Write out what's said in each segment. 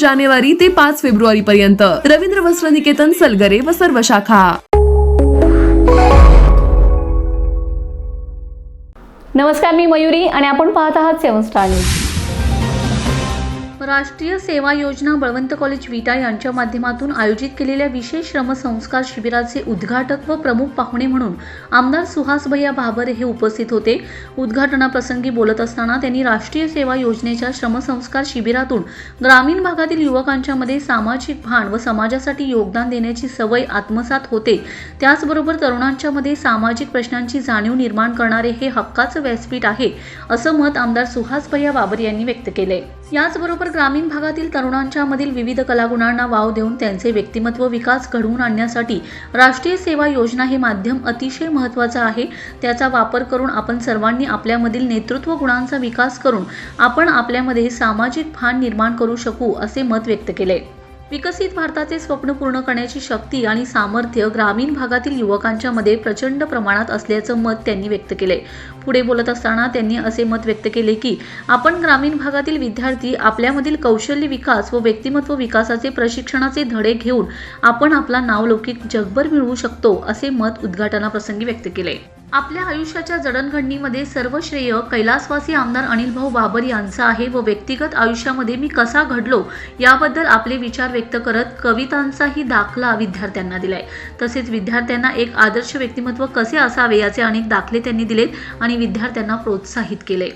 जानेवारी ते पाच फेब्रुवारी पर्यंत रवींद्र वस्त्र निकेतन सलगरे व सर्व शाखा. नमस्कार मी मयुरी आणि आपण पाहत आहात सेवन स्टार न्यूज. राष्ट्रीय सेवा योजना बळवंत कॉलेज विटा यांच्या माध्यमातून आयोजित केलेल्या विशेष श्रमसंस्कार शिबिराचे उद्घाटक व प्रमुख पाहुणे म्हणून आमदार सुहास भैया भाबर हे उपस्थित होते. उद्घाटनाप्रसंगी बोलत असताना त्यांनी राष्ट्रीय सेवा योजनेच्या श्रमसंस्कार शिबिरातून ग्रामीण भागातील युवकांच्यामध्ये सामाजिक भान व समाजासाठी योगदान देण्याची सवय आत्मसात होते. त्याचबरोबर तरुणांच्यामध्ये सामाजिक प्रश्नांची जाणीव निर्माण करणारे हे हक्काचं व्यासपीठ आहे असं मत आमदार सुहास भैया बाबर यांनी व्यक्त केले याचबरोबर ग्रामीण भागातील तरुणांच्या मधील विविध कलागुणांना वाव देऊन त्यांचे व्यक्तिमत्व विकास घडवून आणण्यासाठी राष्ट्रीय सेवा योजना हे माध्यम अतिशय महत्त्वाचं आहे. त्याचा वापर करून आपण सर्वांनी आपल्यामधील नेतृत्व गुणांचा विकास करून आपण आपल्यामध्ये सामाजिक भान निर्माण करू शकू असे मत व्यक्त केले. विकसित भारताचे स्वप्न पूर्ण करण्याची शक्ती आणि सामर्थ्य ग्रामीण भागातील युवकांच्या मध्ये प्रचंड प्रमाणात असल्याचं मत त्यांनी व्यक्त केले पुढे बोलत असताना त्यांनी असे मत व्यक्त केले की आपण ग्रामीण भागातील विद्यार्थी आपल्यामधील कौशल्य विकास व व्यक्तिमत्व विकासाचे प्रशिक्षणाचे धडे घेऊन आपण आपला नावलौकिक जगभर मिळवू शकतो असे मत उद्घाटनाप्रसंगी व्यक्त केले आपल्या आयुष्याच्या जडणघडणीमध्ये सर्व श्रेय कैलासवासी आमदार अनिल भाऊ बाबर यांचं आहे व व्यक्तिगत आयुष्यामध्ये मी कसा घडलो याबद्दल आपले विचार व्यक्त करत कवितांचाही दाखला विद्यार्थ्यांना दिलाय. तसेच विद्यार्थ्यांना एक आदर्श व्यक्तिमत्व कसे असावे याचे अनेक दाखले त्यांनी दिलेत आणि विद्यार्थ्यांना प्रोत्साहित केले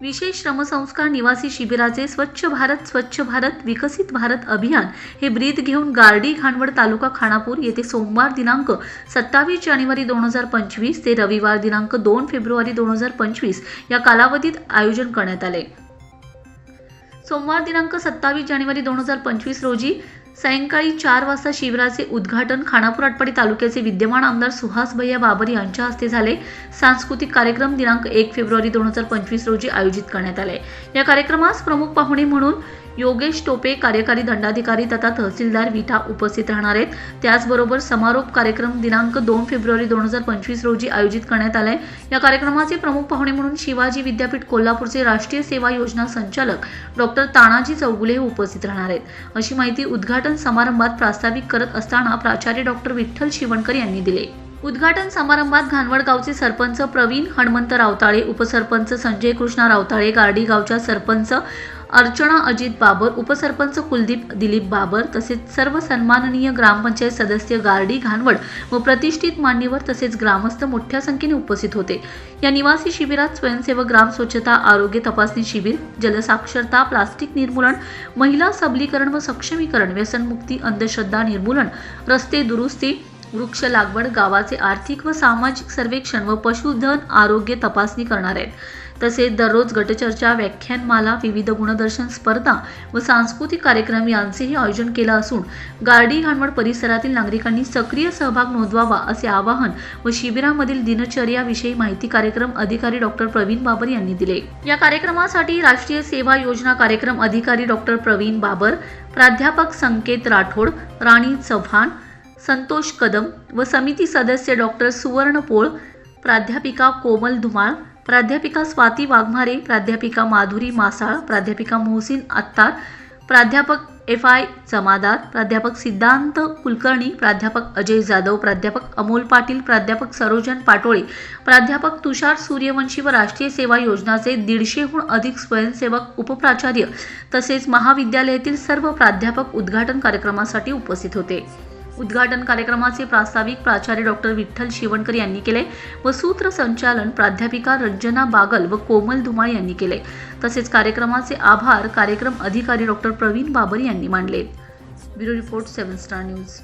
विशेष श्रमसंस्कार निवासी शिबिराचे स्वच्छ भारत स्वच्छ भारत विकसित भारत अभियान हे ब्रीद घेऊन गार्डी घाणवड तालुका खानापूर येथे सोमवार दिनांक सत्तावीस जानेवारी दोन हजार पंचवीस ते रविवार दिनांक दोन फेब्रुवारी दोन हजार पंचवीस या कालावधीत आयोजन करण्यात आले. सोमवार दिनांक सत्तावीस जानेवारी दोन हजार पंचवीस रोजी सायंकाळी चार वाजता शिबिराचे उद्घाटन खानापूर आटपाडी तालुक्याचे विद्यमान आमदार सुहास भैया बाबर यांच्या हस्ते झाले. सांस्कृतिक कार्यक्रम दिनांक एक फेब्रुवारी दोन हजार पंचवीस रोजी आयोजित करण्यात आले. या कार्यक्रमास प्रमुख पाहुणे म्हणून योगेश टोपे कार्यकारी दंडाधिकारी तथा तहसीलदार विटा उपस्थित राहणार आहेत. त्याचबरोबर समारोप कार्यक्रम दिनांक दोन फेब्रुवारी दोन हजार पंचवीस रोजी आयोजित करण्यात आलाय. या कार्यक्रमाचे प्रमुख पाहुणे म्हणून शिवाजी विद्यापीठ कोल्हापूरचे राष्ट्रीय सेवा योजना संचालक डॉक्टर तानाजी चौगुले हे उपस्थित राहणार आहेत. अशी माहिती उद्घाटन समारंभात प्रास्ताविक करत असताना प्राचार्य डॉक्टर विठ्ठल शिवणकर यांनी दिले. उद्घाटन समारंभात घाणवड गावचे सरपंच प्रवीण हणमंत रावताळे उपसरपंच संजय कृष्णा रावताळे गार्डी गावच्या सरपंच अर्चना अजित बाबर उपसरपंच कुलदीप दिलीप बाबर तसेच सर्व सन्माननीय ग्रामपंचायत सदस्य गार्डी घाणवड व प्रतिष्ठित मान्यवर तसेच ग्रामस्थ मोठ्या संख्येने उपस्थित होते. या निवासी शिबिरात स्वयंसेवक ग्राम स्वच्छता आरोग्य तपासणी शिबिर जलसाक्षरता प्लास्टिक निर्मूलन महिला सबलीकरण व सक्षमीकरण व्यसनमुक्ती अंधश्रद्धा निर्मूलन रस्ते दुरुस्ती वृक्ष लागवड गावाचे आर्थिक व सामाजिक सर्वेक्षण व पशुधन आरोग्य तपासणी करणार आहेत. तसेच दररोज गटचर्चा व्याख्यानमाला विविध गुणदर्शन स्पर्धा व सांस्कृतिक कार्यक्रम यांचेही आयोजन केलं असून गार्डी घाणवड परिसरातील नागरिकांनी सक्रिय सहभाग नोंदवावा असे आवाहन व शिबिरामधील दिनचर्याविषयी माहिती कार्यक्रम अधिकारी डॉक्टर प्रवीण बाबर यांनी दिले. या कार्यक्रमासाठी राष्ट्रीय सेवा योजना कार्यक्रम अधिकारी डॉक्टर प्रवीण बाबर प्राध्यापक संकेत राठोड राणी चव्हाण संतोष कदम व समिती सदस्य डॉक्टर सुवर्ण पोळ प्राध्यापिका कोमल धुमाळ प्राध्यापिका स्वाती वाघमारे प्राध्यापिका माधुरी मासाळ प्राध्यापिका मोहसिन अत्तार प्राध्यापक एफ आय जमादार प्राध्यापक सिद्धांत कुलकर्णी प्राध्यापक अजय जाधव प्राध्यापक अमोल पाटील प्राध्यापक सरोजन पाटोळे प्राध्यापक तुषार सूर्यवंशी व राष्ट्रीय सेवा योजनाचे दीडशेहून अधिक स्वयंसेवक उपप्राचार्य तसेच महाविद्यालयातील सर्व प्राध्यापक उद्घाटन कार्यक्रमासाठी उपस्थित होते. उद्घाटन कार्यक्रमाचे प्रास्ताविक प्राचार्य डॉक्टर विठ्ठल शिवणकर यांनी केले व सूत्रसंचालन प्राध्यापिका रंजना बागल व कोमल धुमाळ यांनी केले. तसेच कार्यक्रमाचे आभार कार्यक्रम अधिकारी डॉक्टर प्रवीण बाबर यांनी मांडले bureau report seven star news.